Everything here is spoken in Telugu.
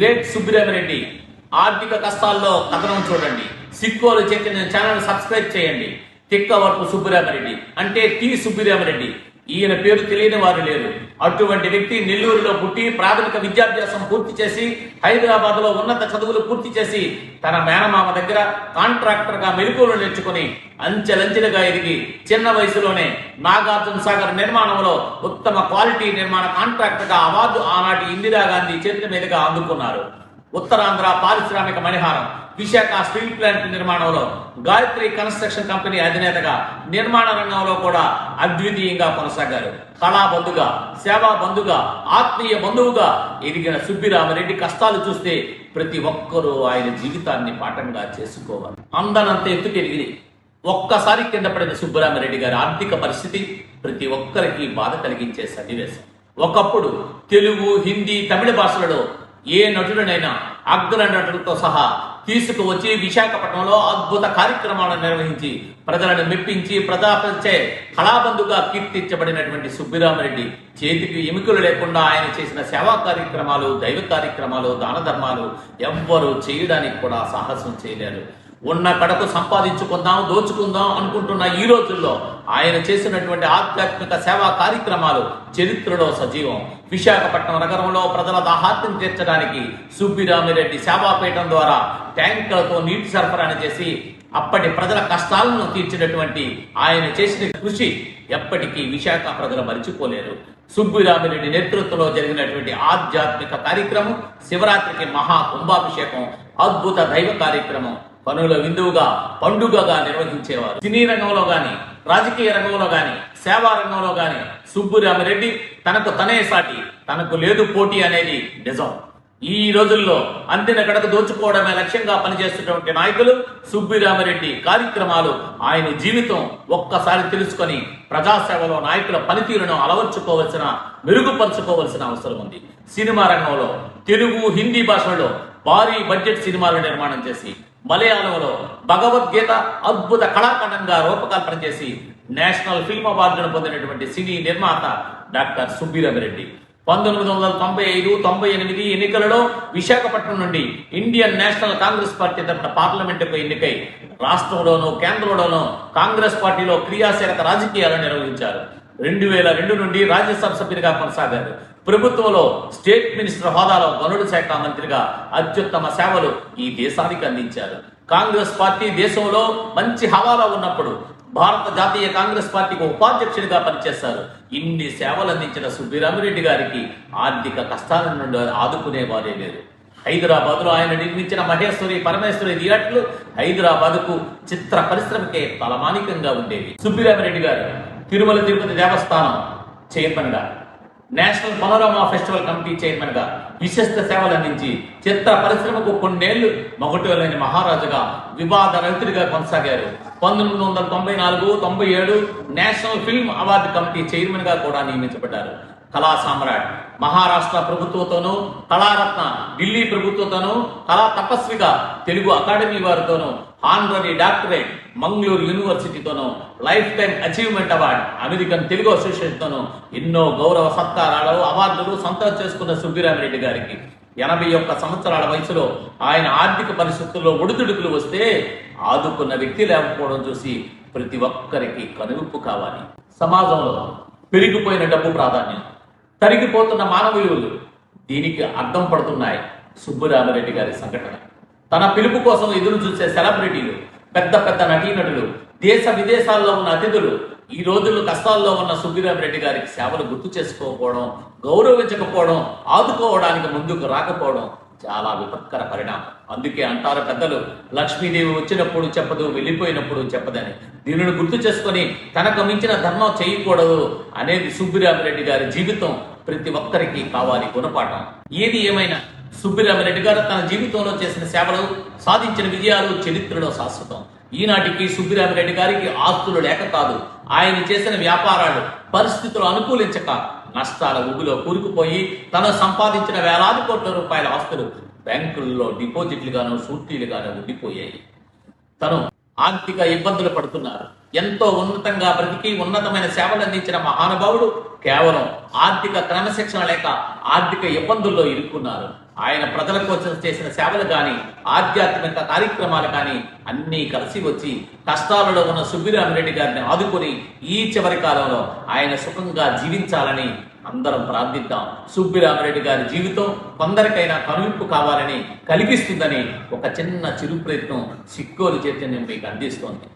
గ్రేట్ సుబ్బిరామిరెడ్డి ఆర్థిక కష్టాల్లో కథనం చూడండి. సిక్కోలు చేసిన ఛానల్ సబ్స్క్రైబ్ చేయండి. తిక్క వరపు సుబ్బిరామిరెడ్డి అంటే టి సుబ్బిరామిరెడ్డి ఈయన పేరు తెలియని వారు లేరు. అటువంటి వ్యక్తి నెల్లూరులో పుట్టి ప్రాథమిక విద్యాభ్యాసం పూర్తి చేసి హైదరాబాద్లో ఉన్నత చదువులు పూర్తి చేసి తన మేనమామ దగ్గర కాంట్రాక్టర్గా మెలకువలు నేర్చుకుని అంచెలంచెలుగా ఎదిగి చిన్న వయసులోనే నాగార్జున సాగర్ నిర్మాణంలో ఉత్తమ క్వాలిటీ నిర్మాణ కాంట్రాక్టర్గా అవార్డు ఆనాటి ఇందిరాగాంధీ చేతుల మీదుగా అందుకున్నారు. ఉత్తరాంధ్ర పారిశ్రామిక మణిహారం. విశాఖ స్టీల్ ప్లాంట్ నిర్మాణంలో గాయత్రి కన్స్ట్రక్షన్ కంపెనీ అధినేతగా నిర్మాణ రంగంలో కూడా అద్వితీయంగా కొనసాగారు. కళా బంధుగా సేవా బంధుగా ఆత్మీయ బంధువుగా ఎదిగిన సుబ్బిరామరెడ్డి కష్టాలు చూస్తే ప్రతి ఒక్కరూ ఆయన జీవితాన్ని పాఠంగా చేసుకోవాలి. అందనంత ఎత్తుకెదిగి ఒక్కసారి కింద పడిన సుబ్బరామరెడ్డి గారి ఆర్థిక పరిస్థితి ప్రతి ఒక్కరికి బాధ కలిగించే సన్నివేశం. ఒకప్పుడు తెలుగు హిందీ తమిళ భాషలలో ఏ నటుడనైనా అగ్ర నటులతో సహా తీసుకువచ్చి విశాఖపట్నంలో అద్భుత కార్యక్రమాలను నిర్వహించి ప్రజలను మెప్పించి ప్రజాపరిచే కళాబంధుగా కీర్తించబడినటువంటి సుబ్బిరామరెడ్డి చేతికి ఎముకలు లేకుండా ఆయన చేసిన సేవా కార్యక్రమాలు దైవ కార్యక్రమాలు దాన ధర్మాలు ఎవ్వరూ చేయడానికి కూడా సాహసం చేయలేరు. ఉన్న కడకు సంపాదించుకుందాం దోచుకుందాం అనుకుంటున్న ఈ రోజుల్లో ఆయన చేసినటువంటి ఆధ్యాత్మిక సేవా కార్యక్రమాలు చరిత్రలో సజీవం. విశాఖపట్నం నగరంలో ప్రజల దాహార్తిని తీర్చడానికి సుబ్బిరామిరెడ్డి సేవాపీఠం ద్వారా ట్యాంకులతో నీటి సరఫరాను చేసి అప్పటి ప్రజల కష్టాలను తీర్చినటువంటి ఆయన చేసిన కృషి ఎప్పటికీ విశాఖ ప్రజలు మరిచిపోలేరు. సుబ్బిరామిరెడ్డి నేతృత్వంలో జరిగినటువంటి ఆధ్యాత్మిక కార్యక్రమం శివరాత్రికి మహా కుంభాభిషేకం అద్భుత దైవ కార్యక్రమం పనుల విందువుగా పండుగగా నిర్వహించేవారు. సినీ రంగంలో గాని రాజకీయ రంగంలో గాని సేవా రంగంలో గాని సుబ్బురామిరెడ్డి తనకు తనే సాటి తనకు లేదు పోటీ అనేది నిజం. ఈ రోజుల్లో అందిన గడకు దోచుకోవడమే లక్ష్యంగా పనిచేస్తున్నటువంటి నాయకులు సుబ్బిరామరెడ్డి కార్యక్రమాలు ఆయన జీవితం ఒక్కసారి తెలుసుకొని ప్రజాసేవలో నాయకుల పనితీరును అలవర్చుకోవలసిన మెరుగుపరుచుకోవలసిన అవసరం ఉంది. సినిమా రంగంలో తెలుగు హిందీ భాషల్లో భారీ బడ్జెట్ సినిమాలు నిర్మాణం చేసి మలయాళంలో భగవద్గీత అద్భుత కళాఖండంగా రూపకల్పన చేసి నేషనల్ ఫిల్మ్ అవార్డును పొందినటువంటి సినీ నిర్మాత డాక్టర్ సుబ్బిరమిరెడ్డి పంతొమ్మిది వందల తొంభై ఐదు తొంభై ఎనిమిది ఎన్నికలలో విశాఖపట్నం నుండి ఇండియన్ నేషనల్ కాంగ్రెస్ పార్టీ తరఫున పార్లమెంటుకు ఎన్నికై రాష్ట్రంలోనూ కేంద్రంలోనూ కాంగ్రెస్ పార్టీలో క్రియాశీలక రాజకీయాలు నిర్వహించారు. రెండు వేల రెండు నుండి రాజ్యసభ సభ్యునిగా కొనసాగారు. ప్రభుత్వంలో స్టేట్ మినిస్టర్ హోదాలో గనుల శాఖ మంత్రిగా అత్యుత్తమ సేవలు ఈ దేశానికి అందించారు. కాంగ్రెస్ పార్టీ దేశంలో మంచి హవాలా ఉన్నప్పుడు భారత జాతీయ కాంగ్రెస్ పార్టీకి ఉపాధ్యక్షుడిగా పనిచేశారు. ఇన్ని సేవలు అందించిన సుబ్బిరామిరెడ్డి గారికి ఆర్థిక కష్టాల నుండి ఆదుకునేవారే లేరు హైదరాబాద్లో ఆయన నిర్మించిన మహేశ్వరి పరమేశ్వరి థియేటర్లు హైదరాబాద్కు చిత్ర పరిశ్రమకే తలమానికంగా ఉండేవి. సుబ్బిరామిరెడ్డి గారు తిరుమల తిరుపతి దేవస్థానం చైర్మన్గా నేషనల్ పనోరమా ఫెస్టివల్ కమిటీ చైర్మన్గా విశిష్ట సేవలు అందించి చిత్త పరిశ్రమకు కొన్నేళ్ళు మొగటోలేని మహారాజుగా వివాద రహితుడిగా కొనసాగారు. పంతొమ్మిది వందల తొంభై నాలుగు తొంభై ఏడు నేషనల్ ఫిల్మ్ అవార్డు కమిటీ చైర్మన్గా కూడా నియమించబడ్డారు. కళా సామ్రాట్ మహారాష్ట్ర ప్రభుత్వంతోనూ కళారత్న ఢిల్లీ ప్రభుత్వంతోనూ కళా తపస్విగా తెలుగు అకాడమీ వారితోనూ honorary doctorate Mangaluru యూనివర్సిటీతోనూ lifetime achievement award American Telugu అసోసియేషన్తోనూ ఎన్నో గౌరవ సత్కారాలు అవార్డులు సొంతం చేసుకున్న సుబ్బిరామిరెడ్డి గారికి. ఎనభై ఒక్క సంవత్సరాల వయసులో ఆయన ఆర్థిక పరిస్థితుల్లో ఒడిదుడుకులు వస్తే ఆదుకున్న వ్యక్తి లేకపోవడం చూసి ప్రతి ఒక్కరికి కనువిప్పు కావాలి. సమాజంలో పెరిగిపోయిన డబ్బు ప్రాధాన్యం. తరిగిపోతున్న మానవ విలువలు దీనికి అర్థం పడుతున్నాయి సుబ్బురామరెడ్డి గారి సంఘటన. తన పిలుపు కోసం ఎదురు చూసే సెలబ్రిటీలు పెద్ద పెద్ద నటీనటులు దేశ విదేశాల్లో ఉన్న అతిథులు ఈ రోజుల్లో కష్టాల్లో ఉన్న సుబ్బిరామరెడ్డి గారికి సేవలు గుర్తు చేసుకోకపోవడం గౌరవించకపోవడం ఆదుకోవడానికి ముందుకు రాకపోవడం చాలా విపత్కర పరిణామం. అందుకే అంటారు పెద్దలు లక్ష్మీదేవి వచ్చినప్పుడు చెప్పదు వెళ్ళిపోయినప్పుడు చెప్పదని. దీనిని గుర్తు చేసుకొని తనకు మించిన ధర్మం చేయకూడదు అనేది సుబ్బిరామిరెడ్డి గారి జీవితం. ప్రతి ఒక్కరికి కావాలి గుణపాఠం. ఏది ఏమైనా సుబ్బిరామిరెడ్డి గారు తన జీవితంలో చేసిన సేవలు సాధించిన విజయాలు చరిత్రలో శాశ్వతం. ఈనాటికి సుబ్బిరామిరెడ్డి గారికి ఆస్తులు లేక కాదు ఆయన చేసిన వ్యాపారాలు పరిస్థితులు అనుకూలించక నష్టాల ఊబిలో కూరుకుపోయి తను సంపాదించిన వేలాది కోట్ల రూపాయల ఆస్తులు బ్యాంకుల్లో డిపాజిట్లుగాను షూటీలుగాను ఉండిపోయాయి. తను ఆర్థిక ఇబ్బందులు పడుతున్నారు. ఎంతో ఉన్నతంగా బ్రతికి ఉన్నతమైన సేవలు అందించిన మహానుభావుడు కేవలం ఆర్థిక క్రమశిక్షణ లేక ఆర్థిక ఇబ్బందుల్లో ఇరుక్కున్నారు. ఆయన ప్రజల కోసం చేసిన సేవలు కానీ ఆధ్యాత్మిక కార్యక్రమాలు కానీ అన్నీ కలిసి వచ్చి కష్టాలలో ఉన్న సుబ్బిరామిరెడ్డి గారిని ఆదుకొని ఈ చివరి కాలంలో ఆయన సుఖంగా జీవించాలని అందరం ప్రార్థిద్దాం. సుబ్బిరామిరెడ్డి గారి జీవితం కొందరికైనా కనువింపు కావాలని కలిగిస్తుందని ఒక చిన్న చిరు ప్రయత్నం సిక్కోలు చైతన్యం మీకు అందిస్తోంది.